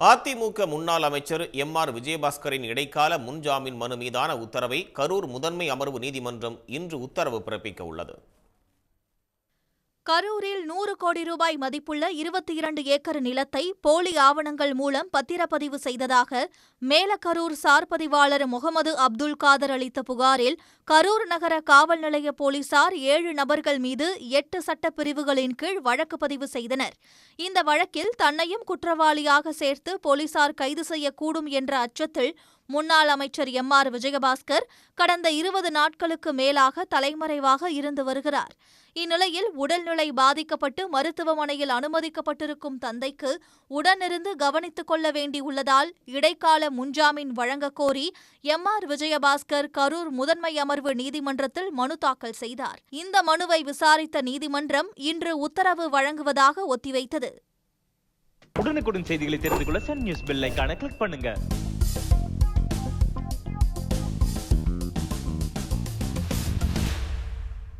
அதிமுக முன்னாள் அமைச்சர் M R விஜயபாஸ்கரின் இடைக்கால முன்ஜாமீன் மனு மீதான உத்தரவை கரூர் முதன்மை அமர்வு நீதிமன்றம் இன்று உத்தரவு பிறப்பிக்க உள்ளது. கரூரில் நூறு கோடி ரூபாய் மதிப்புள்ள இருபத்தி இரண்டு ஏக்கர் நிலத்தை போலி ஆவணங்கள் மூலம் பத்திரப்பதிவு செய்ததாக மேலக்கரூர் சார்பதிவாளர் முகமது அப்துல் காதர் அளித்த புகாரில் கரூர் நகர காவல் நிலைய போலீசார் ஏழு நபர்கள் மீது எட்டு சட்டப்பிரிவுகளின் கீழ் வழக்கு பதிவு செய்தனர். இந்த வழக்கில் தன்னையும் குற்றவாளியாக சேர்த்து போலீசார் கைது செய்யக்கூடும் என்ற அச்சத்தில் முன்னாள் அமைச்சர் எம் ஆர் விஜயபாஸ்கர் கடந்த இருபது நாட்களுக்கு மேலாக தலைமறைவாக இருந்து வருகிறார். இந்நிலையில் உடல்நிலை பாதிக்கப்பட்டு மருத்துவமனையில் அனுமதிக்கப்பட்டிருக்கும் தந்தைக்கு உடனிருந்து கவனித்துக் கொள்ள வேண்டியுள்ளதால் இடைக்கால முன்ஜாமீன் வழங்கக் கோரி எம் ஆர் விஜயபாஸ்கர் கரூர் முதன்மை அமர்வு நீதிமன்றத்தில் மனு தாக்கல் செய்தார். இந்த மனுவை விசாரித்த நீதிமன்றம் இன்று உத்தரவு வழங்குவதாக ஒத்திவைத்தது. உடனுக்குடன் செய்திகளை தெரிந்து கொள்ள சன் நியூஸ் பெல் கிளிக் பண்ணுங்க.